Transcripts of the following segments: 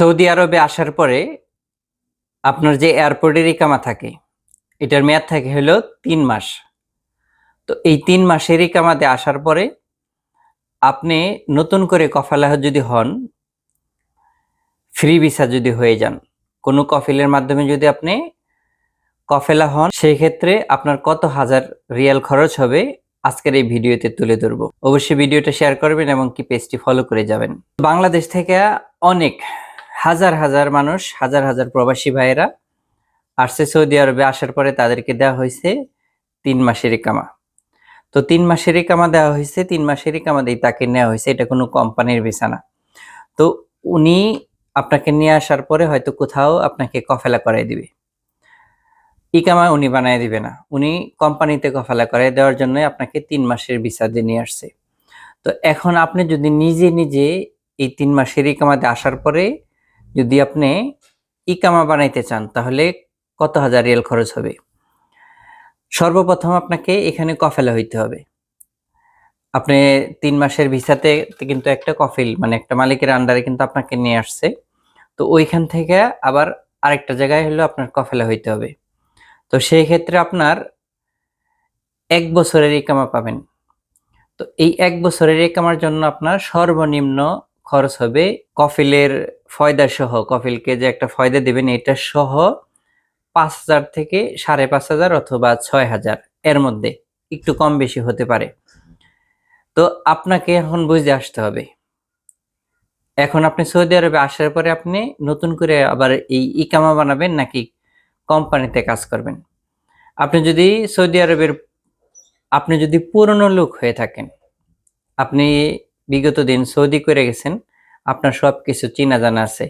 Saudi আরবে আসার পরে আপনার যে এয়ারপোর্টের ইকামা থাকে, এটার মেয়াদ থাকে হলো তিন মাস। তো এই তিন মাসের ইকামাতে আসার পরে আপনি নতুন করে কফালাহ যদি হন, ফ্রি ভিসা যদি হয়ে যান, কোনো কফিলের মাধ্যমে যদি আপনি কফেলা হন সেই ক্ষেত্রে আপনার কত হাজার রিয়াল খরচ হবে আজকের এই ভিডিওতে তুলে ধরবো। অবশ্যই ভিডিওটা শেয়ার করবেন এবং কি পেজটি ফলো করে যাবেন। বাংলাদেশ থেকে অনেক হাজার হাজার মানুষ, হাজার হাজার প্রবাসী ভাইয়েরা আসছে সৌদি আরবে, আসার পরে তাদেরকে দেওয়া হয়েছে তিন মাসের কামা তো তিন মাসের কামা দেওয়া হয়েছে, তিন মাসের কামা দিয়ে তাকে নেওয়া হয়েছে, এটা কোনো কোম্পানির ভিসা না তো উনি আপনাকে নিয়ে আসার পরে হয়তো কোথাও আপনাকে কফেলা করাই দিবে। ইকামা উনি বানায় দিবে না। উনি কোম্পানিতে কফেলা করাই দেওয়ার জন্য আপনাকে তিন মাসের ভিসা দিয়ে নিয়ে আসছে। তো এখন আপনি যদি নিজে নিজে এই তিন মাসের ইকামাতে আসার পরে যদি আপনি ইকামা বানাইতে চান, তাহলে কত হাজার রিয়াল খরচ হবে? সর্বপ্রথম আপনাকে এখানে কফেলা হইতে হবে। আপনি তিন মাসের ভিসাতে কিন্তু একটা কফিল মানে একটা মালিকের আন্ডারে কিন্তু আপনাকে নিয়ে আসছে। তো ওইখান থেকে আবার আরেকটা জায়গায় হলো আপনার কফেলা হইতে হবে। তো সেই ক্ষেত্রে আপনার এক বছরের ইকামা পাবেন। তো এই এক বছরের ইকামার জন্য আপনার সর্বনিম্ন খরচ হবে কফিলের ফয়দা সহ কফিলকে যে একটা ফয়দা দেবেন, এটা সহ পাঁচ হাজার থেকে সাড়ে পাঁচ হাজার অথবা ছয় হাজার এর মধ্যে একটু কম বেশি হতে পারে। তো আপনাকে এখন বুঝে আসতে হবে। এখন আপনি সৌদি আরবে আসার পরে আপনি নতুন করে আবার এই ইকামা বানাবেন নাকি কোম্পানিতে কাজ করবেন? আপনি যদি সৌদি আরবের, আপনি যদি পুরনো লোক হয়ে থাকেন, আপনি বিগত দিন সৌদি করে গেছেন আপনার সব কিছু চিনা জানা আছে।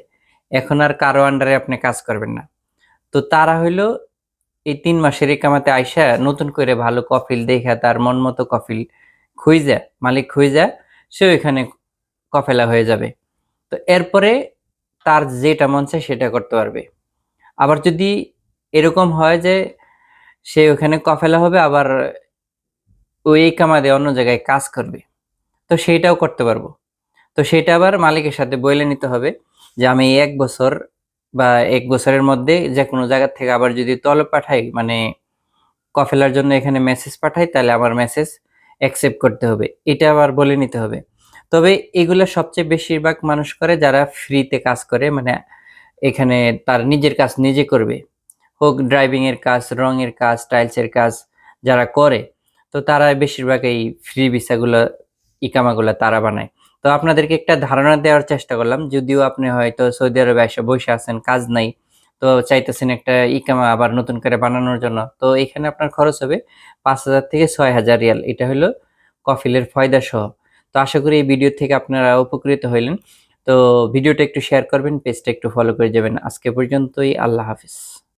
এখন আর কারও আন্ডারে আপনি কাজ করবেন না। তো তারা হইল এই তিন মাসের কামাতে আইসা নতুন করে ভালো কফিল দেখা তার মন মতো কফিল খুঁজা মালিক খুঁজা সে ওইখানে কফেলা হয়ে যাবে। তো এরপরে তার যেটা মন চায় সেটা করতে পারবে। আবার যদি এরকম হয় যে সে ওখানে কফেলা হবে, আবার ওই কামাদে অন্য জায়গায় কাজ করবে, তো সেইটাও করতে পারব। তো সেটা আবার মালিকের সাথে বলে নিতে হবে যে আমি এক বছর বা এক বছরের মধ্যে যে কোনো জায়গা থেকে আবার যদি তলব পাঠাই মানে কফেলার জন্য এখানে মেসেজ পাঠাই, তাহলে আমার মেসেজ অ্যাকসেপ্ট করতে হবে। এটা আবার বলে নিতে হবে। তবে এগুলো সবচেয়ে বেশিরভাগ মানুষ করে যারা ফ্রিতে কাজ করে মানে এখানে তার নিজের কাজ নিজে করবে। হোক ড্রাইভিংয়ের কাজ, রঙের কাজ টাইলসের কাজ যারা করে, তো তারা বেশিরভাগ এই ফ্রি ভিসাগুলো ইকামাগুলো তারা বানায়। তো আপনাদেরকে একটা ধারণা দেওয়ার চেষ্টা করলাম, যদিও আপনি হয়তো সৌদি আরবে এসে বসে আছেন, কাজ নাই, তো চাইতেছেন একটা ইকামা আবার নতুন করে বানানোর জন্য। তো এখানে আপনার খরচ হবে পাঁচ হাজার থেকে ছয় হাজার রিয়াল, এটা হলো কফিলের ফয়দা সহ তো আশা করি এই ভিডিও থেকে আপনারা উপকৃত হইলেন। তো ভিডিওটা একটু শেয়ার করবেন, পেজটা একটু ফলো করে যাবেন। আজকে পর্যন্তই, আল্লাহ হাফিজ।